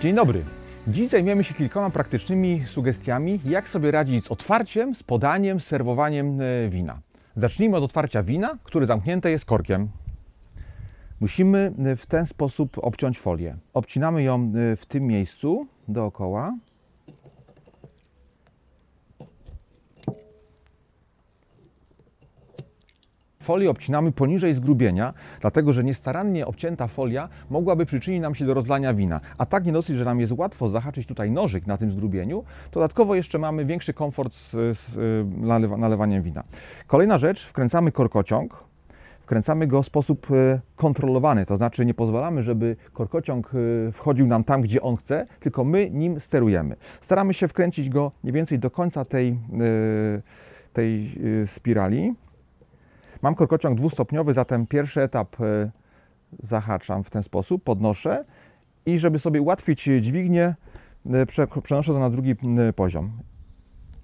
Dzień dobry. Dziś zajmiemy się kilkoma praktycznymi sugestiami, jak sobie radzić z otwarciem, z podaniem, z serwowaniem e, wina. Zacznijmy od otwarcia wina, które zamknięte jest korkiem. Musimy e, w ten sposób obciąć folię. Obcinamy ją e, w tym miejscu dookoła. Folię obcinamy poniżej zgrubienia, dlatego że niestarannie obcięta folia mogłaby przyczynić nam się do rozlania wina. A tak nie dosyć, że nam jest łatwo zahaczyć tutaj nożyk na tym zgrubieniu, dodatkowo jeszcze mamy większy komfort z, z y, nalewa, nalewaniem wina. Kolejna rzecz, wkręcamy korkociąg. Wkręcamy go w sposób y, kontrolowany, to znaczy nie pozwalamy, żeby korkociąg y, wchodził nam tam, gdzie on chce, tylko my nim sterujemy. Staramy się wkręcić go mniej więcej do końca tej, tej spirali. Mam korkociąg dwustopniowy, zatem pierwszy etap e, zahaczam w ten sposób, podnoszę i żeby sobie ułatwić dźwignię, e, prze- przenoszę to na drugi poziom.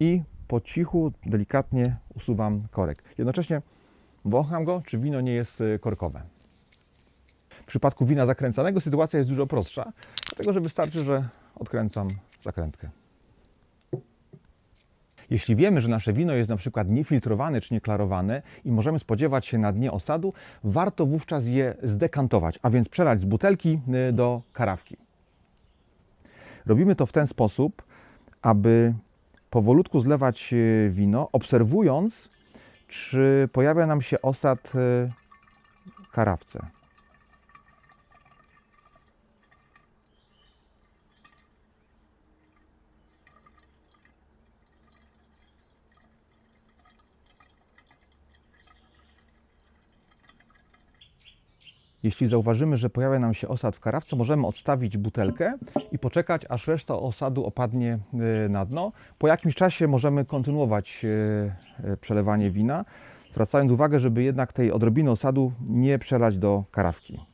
I po cichu, delikatnie usuwam korek. Jednocześnie wącham go, czy wino nie jest e, korkowe. W przypadku wina zakręcanego sytuacja jest dużo prostsza, dlatego że wystarczy, że odkręcam zakrętkę. Jeśli wiemy, że nasze wino jest na przykład niefiltrowane czy nieklarowane i możemy spodziewać się na dnie osadu, warto wówczas je zdekantować, a więc przelać z butelki y, do karawki. Robimy to w ten sposób, aby powolutku zlewać y, wino, obserwując, czy pojawia nam się osad y, karawce. Jeśli zauważymy, że pojawia nam się osad w karawce, możemy odstawić butelkę i poczekać, aż reszta osadu opadnie y, na dno. Po jakimś czasie możemy kontynuować y, y, przelewanie wina, zwracając uwagę, żeby jednak tej odrobiny osadu nie przelać do karawki.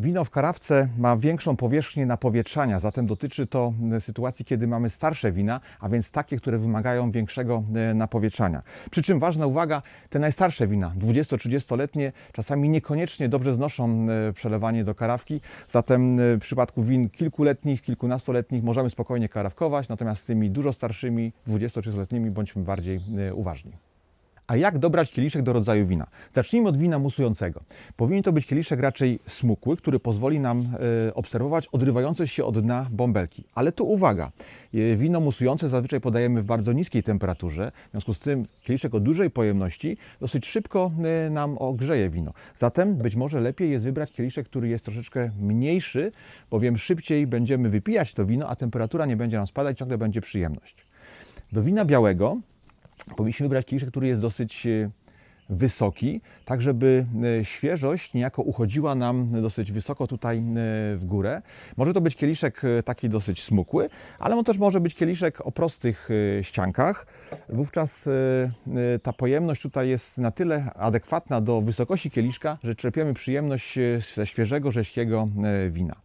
Wino w karawce ma większą powierzchnię napowietrzania, zatem dotyczy to e, sytuacji, kiedy mamy starsze wina, a więc takie, które wymagają większego e, napowietrzania. Przy czym ważna uwaga, te najstarsze wina, 20-30-letnie, czasami niekoniecznie dobrze znoszą e, przelewanie do karawki, zatem w przypadku win kilkuletnich, kilkunastoletnich możemy spokojnie karawkować, natomiast z tymi dużo starszymi, 20-30-letnimi bądźmy bardziej uważni. A jak dobrać kieliszek do rodzaju wina? Zacznijmy od wina musującego. Powinien to być kieliszek raczej smukły, który pozwoli nam e, obserwować odrywające się od dna bąbelki. Ale tu uwaga, e, wino musujące zazwyczaj podajemy w bardzo niskiej temperaturze, w związku z tym kieliszek o dużej pojemności dosyć szybko e, nam ogrzeje wino. Zatem być może lepiej jest wybrać kieliszek, który jest troszeczkę mniejszy, bowiem szybciej będziemy wypijać to wino, a temperatura nie będzie nam spadać, ciągle będzie przyjemność. Do wina białego powinniśmy wybrać kieliszek, który jest dosyć e, wysoki, tak żeby e, świeżość niejako uchodziła nam dosyć wysoko tutaj e, w górę. Może to być kieliszek taki dosyć smukły, ale on też może być kieliszek o prostych ściankach. Wówczas ta pojemność tutaj jest na tyle adekwatna do wysokości kieliszka, że czerpiemy przyjemność ze świeżego, rześkiego e, wina.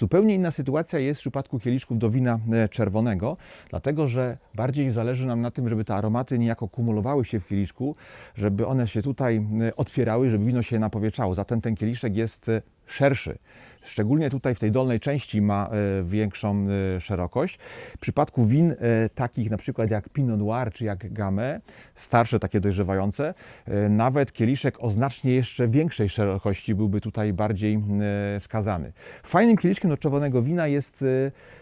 Zupełnie inna sytuacja jest w przypadku kieliszków do wina e, czerwonego, dlatego że bardziej zależy nam na tym, żeby te aromaty niejako kumulowały się w kieliszku, żeby one się tutaj e, otwierały, żeby wino się napowietrzało. Zatem ten kieliszek jest e, szerszy. Szczególnie tutaj w tej dolnej części ma e, większą e, szerokość. W przypadku win e, takich na przykład jak Pinot Noir czy jak Gamay, starsze takie dojrzewające, nawet kieliszek o znacznie jeszcze większej szerokości byłby tutaj bardziej wskazany. Fajnym kieliszkiem do czerwonego wina jest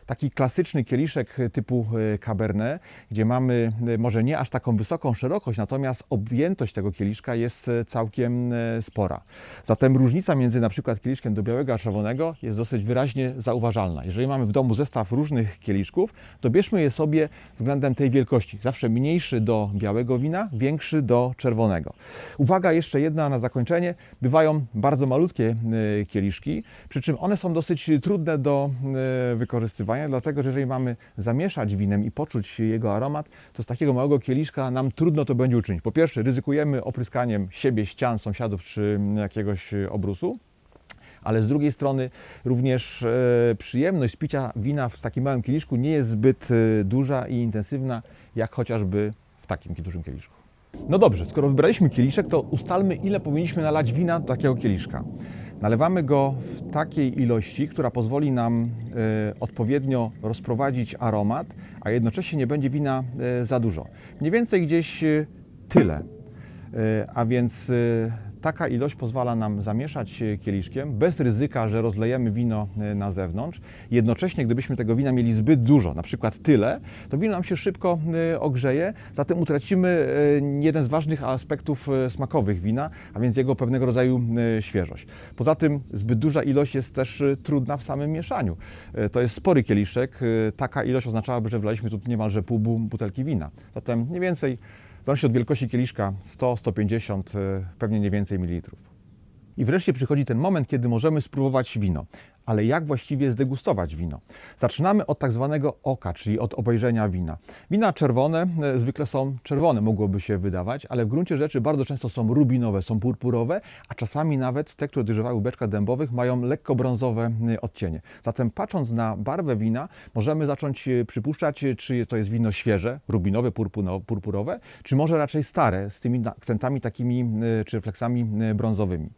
taki klasyczny kieliszek typu Cabernet, gdzie mamy może nie aż taką wysoką szerokość, natomiast objętość tego kieliszka jest całkiem spora. Zatem różnica między na przykład kieliszkiem do białego a czerwonego jest dosyć wyraźnie zauważalna. Jeżeli mamy w domu zestaw różnych kieliszków, dobierzmy je sobie względem tej wielkości. Zawsze mniejszy do białego wina, większy do czerwonego. Uwaga, jeszcze jedna na zakończenie. Bywają bardzo malutkie e, kieliszki, przy czym one są dosyć trudne do e, wykorzystywania, dlatego że jeżeli mamy zamieszać winem i poczuć jego aromat, to z takiego małego kieliszka nam trudno to będzie uczynić. Po pierwsze, ryzykujemy opryskaniem siebie, ścian, sąsiadów czy jakiegoś obrusu ale z drugiej strony również e, przyjemność picia wina w takim małym kieliszku nie jest zbyt e, duża i intensywna, jak chociażby w takim dużym kieliszku. No dobrze, skoro wybraliśmy kieliszek, to ustalmy, ile powinniśmy nalać wina do takiego kieliszka. Nalewamy go w takiej ilości, która pozwoli nam e, odpowiednio rozprowadzić aromat, a jednocześnie nie będzie wina za dużo. Mniej więcej gdzieś tyle. A więc taka ilość pozwala nam zamieszać kieliszkiem bez ryzyka, że rozlejemy wino e, na zewnątrz. Jednocześnie, gdybyśmy tego wina mieli zbyt dużo, na przykład tyle, to wino nam się szybko e, ogrzeje, zatem utracimy e, jeden z ważnych aspektów smakowych wina, a więc jego pewnego rodzaju świeżość. Poza tym zbyt duża ilość jest też trudna w samym mieszaniu. To jest spory kieliszek, taka ilość oznaczałaby, że wlaliśmy tu niemalże pół bu- butelki wina. Zatem mniej więcej zależności od wielkości kieliszka 100-150, e, pewnie nie więcej mililitrów. I wreszcie przychodzi ten moment, kiedy możemy spróbować wino. Ale jak właściwie zdegustować wino? Zaczynamy od tak zwanego oka, czyli od obejrzenia wina. Wina czerwone e, zwykle są czerwone, mogłoby się wydawać, ale w gruncie rzeczy bardzo często są rubinowe, są purpurowe, a czasami nawet te, które dojrzewały w beczkach dębowych, mają lekko brązowe e, odcienie. Zatem patrząc na barwę wina, możemy zacząć e, przypuszczać, czy to jest wino świeże, rubinowe, purpurowe, czy może raczej stare, z tymi akcentami takimi, czy refleksami brązowymi.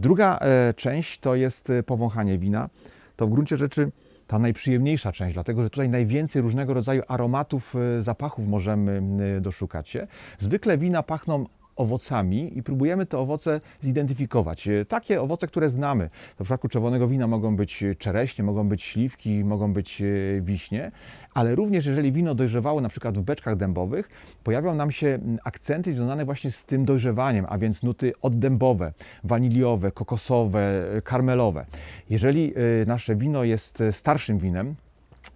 Druga e, część to jest e, powąchanie wina. To w gruncie rzeczy ta najprzyjemniejsza część, dlatego że tutaj najwięcej różnego rodzaju aromatów, e, zapachów możemy doszukać się. Zwykle wina pachną owocami i próbujemy te owoce zidentyfikować. E, Takie owoce, które znamy. W przypadku czerwonego wina mogą być czereśnie, mogą być śliwki, mogą być e, wiśnie, ale również jeżeli wino dojrzewało na przykład w beczkach dębowych, pojawią nam się akcenty związane właśnie z tym dojrzewaniem, a więc nuty oddębowe, waniliowe, kokosowe, e, karmelowe. Jeżeli e, nasze wino jest e, starszym winem,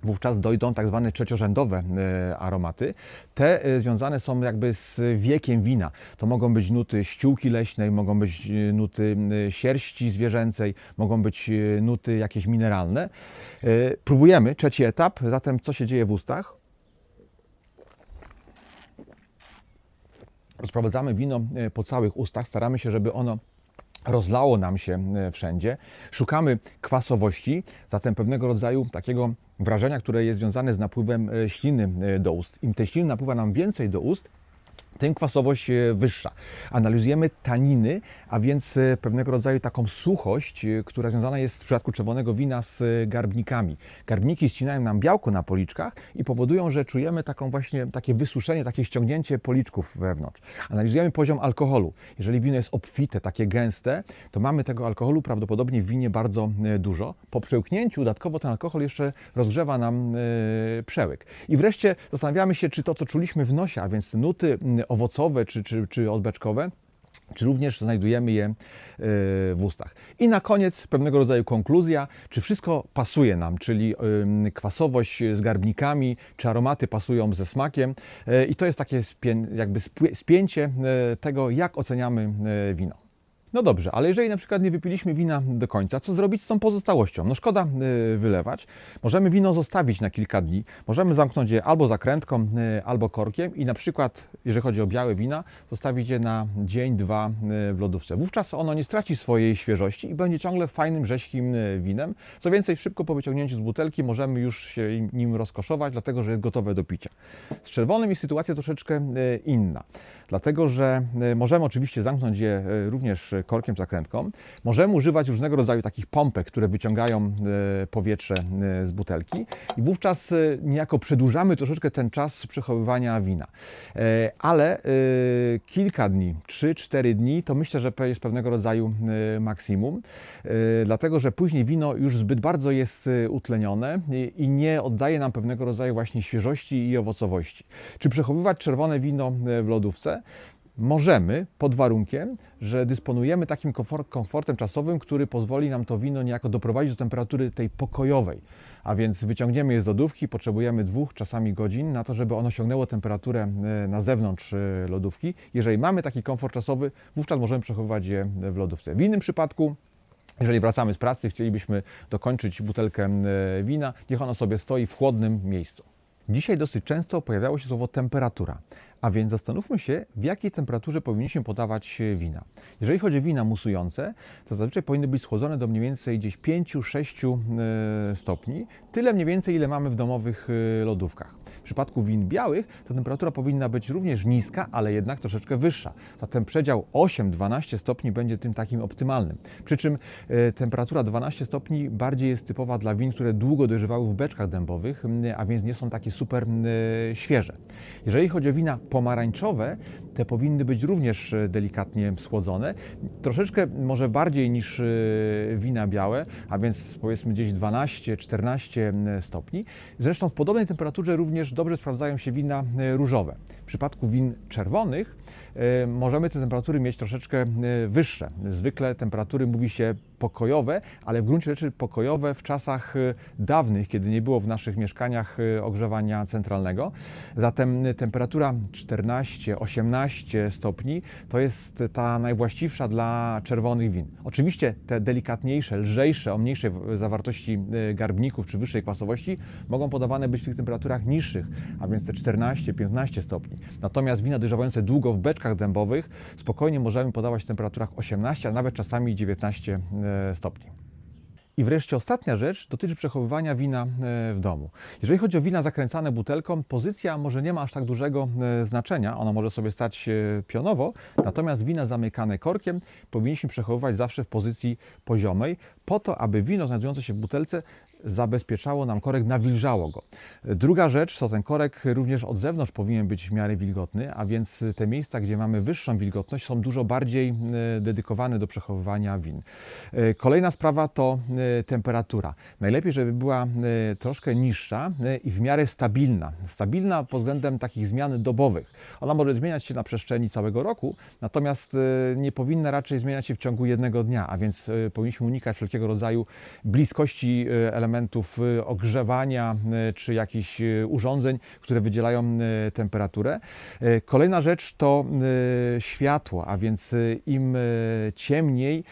wówczas dojdą tak zwane trzeciorzędowe e, aromaty. Te e, związane są jakby z wiekiem wina. To mogą być nuty ściółki leśnej, mogą być e, nuty sierści zwierzęcej, mogą być nuty jakieś mineralne. Próbujemy, trzeci etap, zatem co się dzieje w ustach? Rozprowadzamy wino po całych ustach, staramy się, żeby ono rozlało nam się e, wszędzie. Szukamy kwasowości, zatem pewnego rodzaju takiego wrażenia, które jest związane z napływem e, śliny e, do ust. Im tej śliny napływa nam więcej do ust, tym kwasowość e, wyższa. Analizujemy taniny, a więc e, pewnego rodzaju taką suchość, e, która związana jest w przypadku czerwonego wina z garbnikami. Garbniki ścinają nam białko na policzkach i powodują, że czujemy taką właśnie takie wysuszenie, takie ściągnięcie policzków wewnątrz. Analizujemy poziom alkoholu. Jeżeli wino jest obfite, takie gęste, to mamy tego alkoholu prawdopodobnie w winie bardzo dużo. Po przełknięciu dodatkowo ten alkohol jeszcze rozgrzewa nam przełyk. I wreszcie zastanawiamy się, czy to, co czuliśmy w nosie, a więc nuty owocowe czy, czy, czy odbeczkowe, czy również znajdujemy je e, w ustach. I na koniec pewnego rodzaju konkluzja, czy wszystko pasuje nam, czyli kwasowość z garbnikami, czy aromaty pasują ze smakiem. E, I to jest takie jakby spięcie e, tego, jak oceniamy wino. No dobrze, ale jeżeli na przykład nie wypiliśmy wina do końca, co zrobić z tą pozostałością? No szkoda y, wylewać. Możemy wino zostawić na kilka dni. Możemy zamknąć je albo zakrętką, y, albo korkiem i na przykład, jeżeli chodzi o białe wina, zostawić je na dzień, dwa y, w lodówce. Wówczas ono nie straci swojej świeżości i będzie ciągle fajnym, rześkim winem. Co więcej, szybko po wyciągnięciu z butelki możemy już się im- nim rozkoszować, dlatego że jest gotowe do picia. Z czerwonym jest sytuacja troszeczkę inna, dlatego że możemy oczywiście zamknąć je y, korkiem, zakrętką. Możemy używać różnego rodzaju takich pompek, które wyciągają y, powietrze y, z butelki i wówczas y, niejako przedłużamy troszeczkę ten czas przechowywania wina. E, Ale kilka dni, 3-4 dni, to myślę, że jest pewnego rodzaju maksimum, dlatego że później wino już zbyt bardzo jest utlenione i- nie oddaje nam pewnego rodzaju właśnie świeżości i owocowości. Czy przechowywać czerwone wino w lodówce? Możemy, pod warunkiem, że dysponujemy takim komfort, komfortem czasowym, który pozwoli nam to wino niejako doprowadzić do temperatury tej pokojowej. A więc wyciągniemy je z lodówki, potrzebujemy dwóch czasami godzin na to, żeby ono osiągnęło temperaturę e, na zewnątrz e, lodówki. Jeżeli mamy taki komfort czasowy, wówczas możemy przechowywać je w lodówce. W innym przypadku jeżeli wracamy z pracy, chcielibyśmy dokończyć butelkę e, wina, niech ono sobie stoi w chłodnym miejscu. Dzisiaj dosyć często pojawiało się słowo temperatura, A więc zastanówmy się, w jakiej temperaturze powinniśmy podawać e, wina. Jeżeli chodzi o wina musujące, to zazwyczaj powinny być schłodzone do mniej więcej gdzieś 5-6 e, stopni, tyle mniej więcej, ile mamy w domowych e, lodówkach. Przypadku win białych to temperatura powinna być również niska, ale jednak troszeczkę wyższa. Zatem przedział 8-12 stopni będzie tym takim optymalnym. Przy czym e, temperatura 12 stopni bardziej jest typowa dla win, które długo dojrzewały w beczkach dębowych, a więc nie są takie super m, świeże. Jeżeli chodzi o wina pomarańczowe, te powinny być również e, delikatnie schłodzone, troszeczkę może bardziej niż e, wina białe, a więc powiedzmy gdzieś 12-14 stopni. Zresztą w podobnej temperaturze również dobrze sprawdzają się wina e, różowe. W przypadku win czerwonych e, możemy te temperatury mieć troszeczkę e, wyższe. Zwykle temperatury mówi się pokojowe, ale w gruncie rzeczy pokojowe w czasach e, dawnych, kiedy nie było w naszych mieszkaniach e, ogrzewania centralnego. Zatem temperatura 14-18 stopni to jest ta najwłaściwsza dla czerwonych win. Oczywiście te delikatniejsze, lżejsze, o mniejszej zawartości e, garbników czy wyższej kwasowości mogą podawane być w tych temperaturach niższych, a więc te 14-15 stopni. Natomiast wina dojrzewające długo w beczkach dębowych spokojnie możemy podawać w temperaturach 18, a nawet czasami 19 e, stopni. I wreszcie ostatnia rzecz dotyczy przechowywania wina e, w domu. Jeżeli chodzi o wina zakręcane butelką, pozycja może nie ma aż tak dużego e, znaczenia, ona może sobie stać e, pionowo, natomiast wina zamykane korkiem powinniśmy przechowywać zawsze w pozycji poziomej, po to, aby wino znajdujące się w butelce zabezpieczało nam korek, nawilżało go. Druga rzecz to ten korek również od zewnątrz powinien być w miarę wilgotny, a więc te miejsca, gdzie mamy wyższą wilgotność, są dużo bardziej e, dedykowane do przechowywania win. E, Kolejna sprawa to e, temperatura. Najlepiej, żeby była troszkę niższa i w miarę stabilna. Stabilna pod względem takich zmian dobowych. Ona może zmieniać się na przestrzeni całego roku, natomiast nie powinna raczej zmieniać się w ciągu jednego dnia, a więc powinniśmy unikać wszelkiego rodzaju bliskości e, elementów e, ogrzewania e, czy jakichś e, urządzeń, które wydzielają temperaturę. Kolejna rzecz to światło, a więc im ciemniej,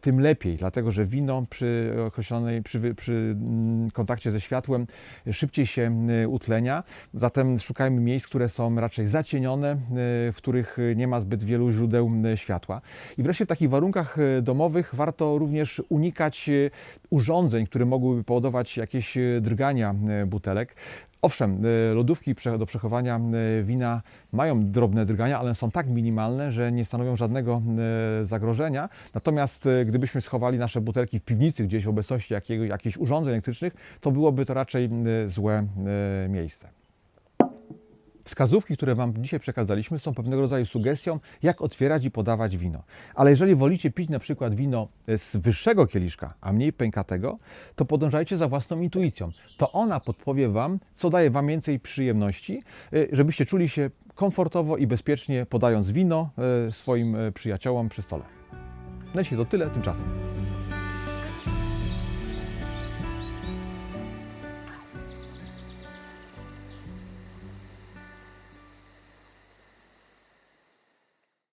tym lepiej, dlatego że wino przy określonej, przy, przy mm, kontakcie ze światłem szybciej się utlenia. Zatem szukajmy miejsc, które są raczej zacienione, w których nie ma zbyt wielu źródeł światła. I wreszcie w takich warunkach domowych warto również unikać urządzeń, które mogłyby powodować jakieś e, drgania e, butelek. Owszem, e, lodówki do przechowania wina mają drobne drgania, ale są tak minimalne, że nie stanowią żadnego zagrożenia. Natomiast gdybyśmy schowali nasze butelki w piwnicy gdzieś w obecności jakiego, jakichś urządzeń elektrycznych, to byłoby to raczej złe miejsce. Wskazówki, które Wam dzisiaj przekazaliśmy, są pewnego rodzaju sugestią, jak otwierać i podawać wino. Ale jeżeli wolicie pić na przykład wino z wyższego kieliszka, a mniej pękatego, to podążajcie za własną intuicją. To ona podpowie Wam, co daje Wam więcej przyjemności, y, żebyście czuli się komfortowo i bezpiecznie podając wino y, swoim przyjaciołom przy stole. Na dzisiaj to tyle tymczasem.